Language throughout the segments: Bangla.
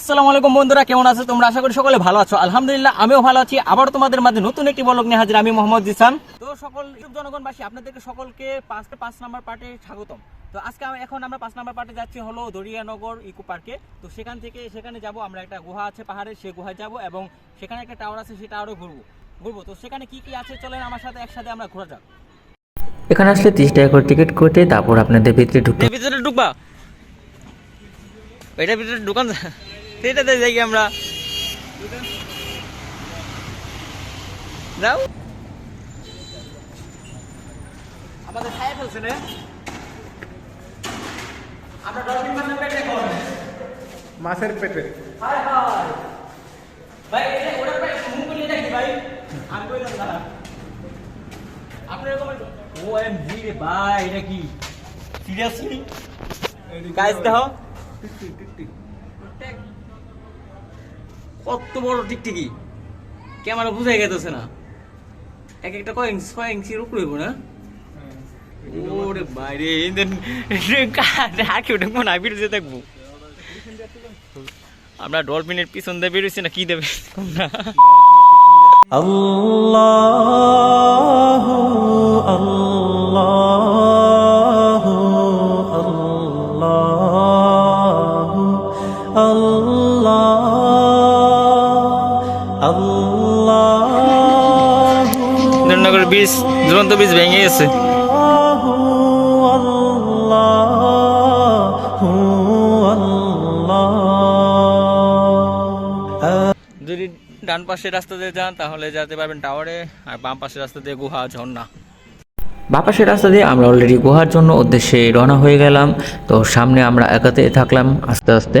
আসসালামু আলাইকুম বন্ধুরা কেমন আছো তোমরা? আশা করি সকলে ভালো আছো। আলহামদুলিল্লাহ আমিও ভালো আছি। আবার তোমাদের মাঝে নতুন একটি বলক নিয়ে হাজির আমি মোহাম্মদ জিসান। তো সকল ইউটিউব জনগণবাসী আপনাদেরকে সকলকে পাঁচটা পাঁচ নাম্বার পার্টে স্বাগতম। তো আজকে আমি- এখন আমরা পাঁচ নাম্বার পার্টে যাচ্ছি হলো দরিয়ানগর ইকো পার্কে। তো সেখান থেকে সেখানে যাব আমরা একটা গুহা আছে পাহাড়ে সেই গুহায় যাব এবং সেখানে একটা টাওয়ার আছে সেই টাওয়ারও ঘুরবো। ঘুরবো। তো সেখানে কি কি আছে? চলেন আমার সাথে একসাথে আমরা ঘোরা যাক। এখানে আসলে তিরিশ টাকা করে টিকিট কেটে তারপর আপনাদের ভিতরে ঢুকতে ভিতরে ঢুকবা। এটার ভিতরে ঢুকান সেটাতে যাই আমরা। যাও। আমাদের খাইয়ে ফেলছে রে আমরা ডলফিন মাছের পেটে কোন মাছের পেটে। ভাই এটা ওটা ভাই মুখ করে এটা কি ভাই? আমি কইলাম না। আপনি এরকম ওএমজি রে ভাই এটা কি? সিরিয়াসলি গাইস দেখো কত বড় টিকটিকি? ক্যামেরা বুঝাই গেতেছে না। এক একটা কয় ইঞ্চি, ছয় ইঞ্চির উপরে হইব না? ওরে বাইরে আর ওটা মনে না বেরোতে থাকব আমরা ডলফিনের পিছন দিয়ে বেরোছি না, কি দেবে না আল্লাহ হিরণনগরের বীজ দুরন্ত বীজ ভেঙে গেছে। যদি ডান পাশের রাস্তা দিয়ে যান তাহলে যেতে পারবেন টাওয়ারে আর বাম পাশের রাস্তা দিয়ে গুহা ঝর্ণা। বাপাসের রাস্তা দিয়ে আমরা অলরেডি গুহার জন্য উদ্দেশ্যে রওনা হয়ে গেলাম। তো সামনে আমরা একাতে থাকলাম আস্তে আস্তে।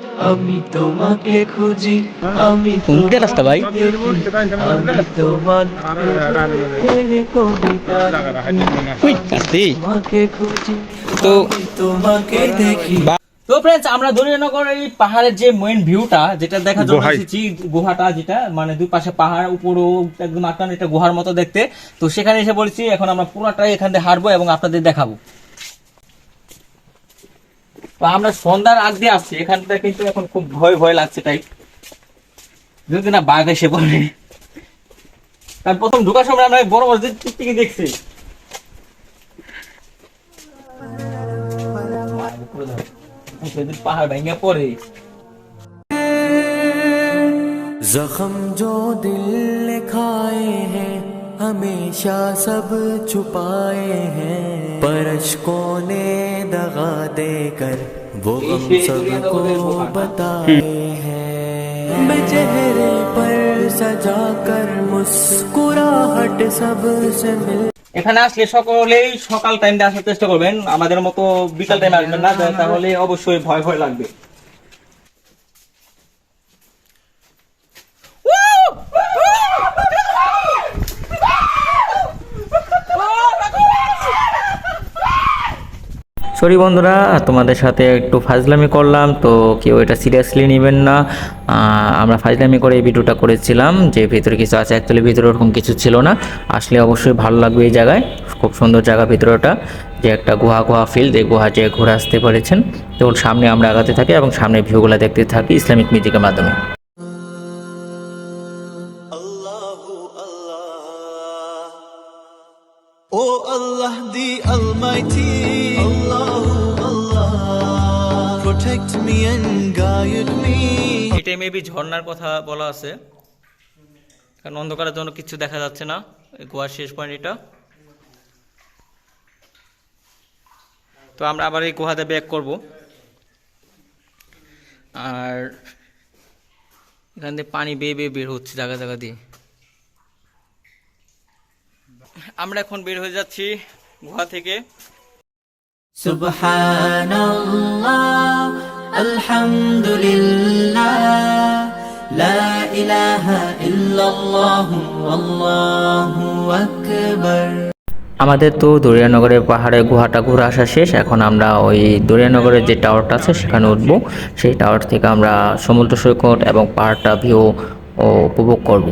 আমি তোমাকে খুঁজি আমি রাস্তা ভাই? তোমাকে খুঁজি, আমি তোমার তোমাকে খুঁজি তো তোমাকে দেখি। তো ফ্রেন্ডস আমরা দরিয়ানগর এই পাহাড়ের যে মেইন ভিউটা যেটা দেখা জন্য এসেছি গুহাটা যেটা মানে দুই পাশে পাহাড় উপরও একদম আটকান এটা গুহার মতো দেখতে। তো সেখানে এসে বলছি এখন আমরা পুরোটাই এখান থেকে হারবো এবং আপনাদের দেখাবো। তো আমরা সন্ধ্যার আগ দিয়ে আসছি এখানটা কিন্তু এখন খুব ভয় ভয় লাগছে তাই যদি না বাঘ এসে পড়ে তার প্রথম ঢোকার সময় আমরা বড় বড় যে টিকটিকি দেখছি সেদিন পাহাড় ভেঙে পড়ে जख्म जो दिल ने खाए हैं हमेशा सब छुपाए हैं परशकों ने दगा देकर वो गम सबको बताए हैं चेहरे पर सजा कर मुस्कुराहट सबसे मिल এখানে আসলে সকলেই সকাল টাইমে আসার চেষ্টা করবেন আমাদের মতো বিকাল টাইমে আসবেন না তাহলে অবশ্যই ভয় ভয় লাগবে সরি বন্ধুরা, তোমাদের সাথে একটু ফাজলামি করলাম, তো কেউ এটা সিরিয়াসলি নেবেন না। আমরা ফাজলামি করে এই ভিডিওটা করেছিলাম, যে ভিতরে কিছু আছে অ্যাকচুয়ালি ভিতরে ওরকম কিছু ছিল না। আসলে অবশ্যই ভালো লাগবে এই জায়গায়, খুব সুন্দর জায়গা ভিতরেটা যে একটা গুহা গুহা ফিল্ড এই গুহা যে ঘুরে আসতে পেরেছেন। তো সামনে আমরা আগাতে থাকি এবং সামনে ভিউগুলো দেখতে থাকি ইসলামিক মিউজিকের মাধ্যমে। Oh Allah the Almighty Allah Allah Protect me and guide me এটাই মেবি ঝর্ণার কথা বলা আছে। কারণ অন্ধকারের জন্য কিছু দেখা যাচ্ছে না। গোয়ার শেষ পয়েন্ট এটা। তো আমরা আবার এই গুহাতে ব্যাক করব। আর এখান থেকে পানি বেয়ে বেয়ে বের হচ্ছে জায়গা জায়গা দিয়ে। আমরা এখন বের হয়ে যাচ্ছি গুহা থেকে। আমাদের তো দরিয়ানগরের পাহাড়ে গুহাটা ঘুরে আসা শেষ এখন আমরা ওই দরিয়ানগরের যে টাওয়ারটা আছে সেখানে উঠবো। সেই টাওয়ার থেকে আমরা সমুদ্র সৈকত এবং পাহাড়টা ভিউ উপভোগ করব।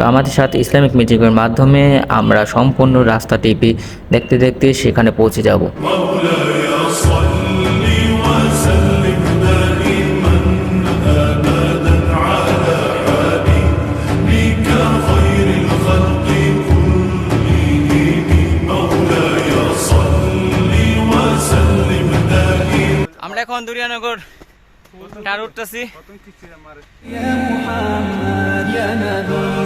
তো আমাদের সাথে ইসলামিক মিউজিকের মাধ্যমে আমরা সম্পূর্ণ রাস্তা টিপি দেখতে দেখতে সেখানে পৌঁছে যাব। আমরা এখন দুরিয়ানগর টার উঠতেছি।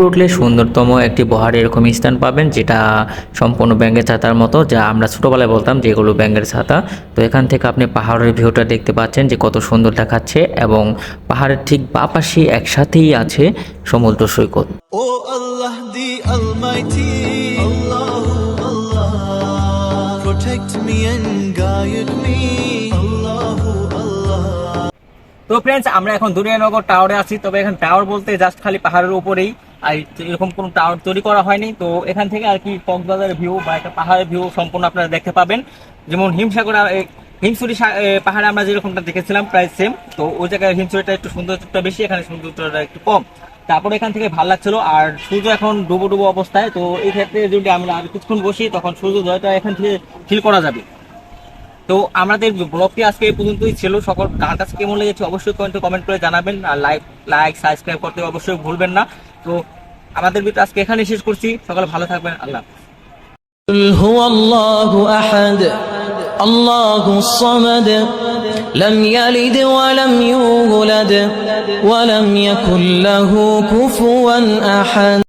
উপরে উঠলে সুন্দরতম একটি বহার এরকম স্থান পাবেন, যেটা সম্পূর্ণ ব্যাঙ্গের ছাতার মতো, যা আমরা ছোটোবেলায় বলতাম যেগুলো ব্যাঙ্গের ছাতা। তো এখান থেকে আপনি পাহাড়ের ভিউটা দেখতে পাচ্ছেন যে কত সুন্দর দেখাচ্ছে এবং পাহাড়ের ঠিক বা পাশে একসাথেই আছে সমুদ্র সৈকত। Allah Protect me and guide me Allah Allah তো ফ্রেন্ডস আমরা এখন দুনিয়ানগর টাওয়ারে আছি, তবে এখন টাওয়ার বলতে জাস্ট খালি পাহাড়ের উপরেই। আর এরকম কোনো টাওয়ার তৈরি করা হয়নি, তো এখান থেকে আর কি কক্সবাজারের ভিউ বা একটা পাহাড়ের ভিউ সম্পূর্ণ আপনারা দেখতে পাবেন। যেমন হিমসাগর হিমসুরি পাহাড়ে আমরা যেরকমটা দেখেছিলাম, প্রায় সেম তো ওই জায়গায় হিমসুরিটা একটু সৌন্দর্যটা বেশি, এখানে সৌন্দর্যটা একটু কম। তারপরে এখান থেকে ভালো লাগছিল, আর সূর্য এখন ডুবো ডুবো অবস্থায়, তো এই ক্ষেত্রে যদি আমরা আর কিছুক্ষণ বসি, তখন সূর্যোদয়টা এখান থেকে ফিল করা যাবে। তো আমাদের ব্লগটি আজকে এই পর্যন্তই ছিল সকল কার কাছে কেমন লেগেছে অবশ্যই কমেন্টে কমেন্ট করে জানাবেন আর লাইক লাইক সাবস্ক্রাইব করতে অবশ্যই ভুলবেন না তো আমাদের ভিডিও আজকে এখানে শেষ করছি সকালে ভালো থাকবেন আল্লাহ হাফেজ। قل هو الله أحد الله الصمد لم يلد ولم يولد ولم يكن له كفوا أحد